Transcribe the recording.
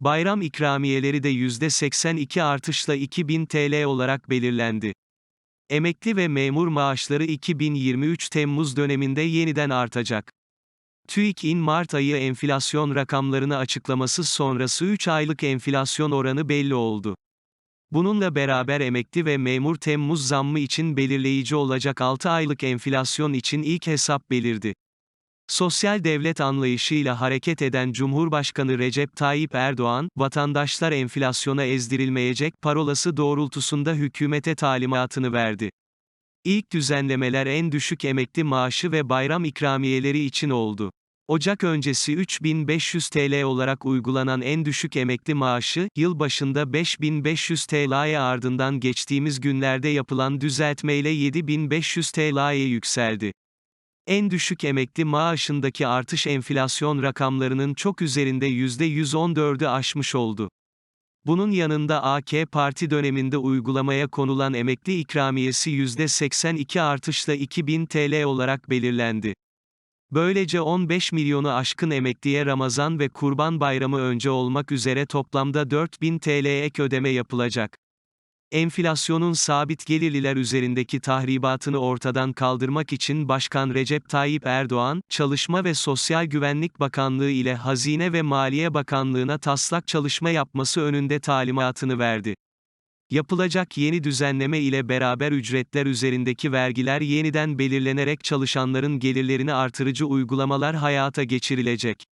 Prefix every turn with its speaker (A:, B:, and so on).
A: Bayram ikramiyeleri de %82 artışla 2000 TL olarak belirlendi. Emekli ve memur maaşları 2023 Temmuz döneminde yeniden artacak. TÜİK'in Mart ayı enflasyon rakamlarını açıklaması sonrası 3 aylık enflasyon oranı belli oldu. Bununla beraber emekli ve memur Temmuz zammı için belirleyici olacak 6 aylık enflasyon için ilk hesap belirdi. Sosyal devlet anlayışıyla hareket eden Cumhurbaşkanı Recep Tayyip Erdoğan, vatandaşlar enflasyona ezdirilmeyecek parolası doğrultusunda hükümete talimatını verdi. İlk düzenlemeler en düşük emekli maaşı ve bayram ikramiyeleri için oldu. Ocak öncesi 3500 TL olarak uygulanan en düşük emekli maaşı, yıl başında 5500 TL'ye ardından geçtiğimiz günlerde yapılan düzeltmeyle 7500 TL'ye yükseldi. En düşük emekli maaşındaki artış enflasyon rakamlarının çok üzerinde %114'ü aşmış oldu. Bunun yanında AK Parti döneminde uygulamaya konulan emekli ikramiyesi %82 artışla 2000 TL olarak belirlendi. Böylece 15 milyonu aşkın emekliye Ramazan ve Kurban Bayramı önce olmak üzere toplamda 4000 TL ek ödeme yapılacak. Enflasyonun sabit gelirliler üzerindeki tahribatını ortadan kaldırmak için Başkan Recep Tayyip Erdoğan, Çalışma ve Sosyal Güvenlik Bakanlığı ile Hazine ve Maliye Bakanlığı'na taslak çalışma yapması önünde talimatını verdi. Yapılacak yeni düzenleme ile beraber ücretler üzerindeki vergiler yeniden belirlenerek çalışanların gelirlerini artırıcı uygulamalar hayata geçirilecek.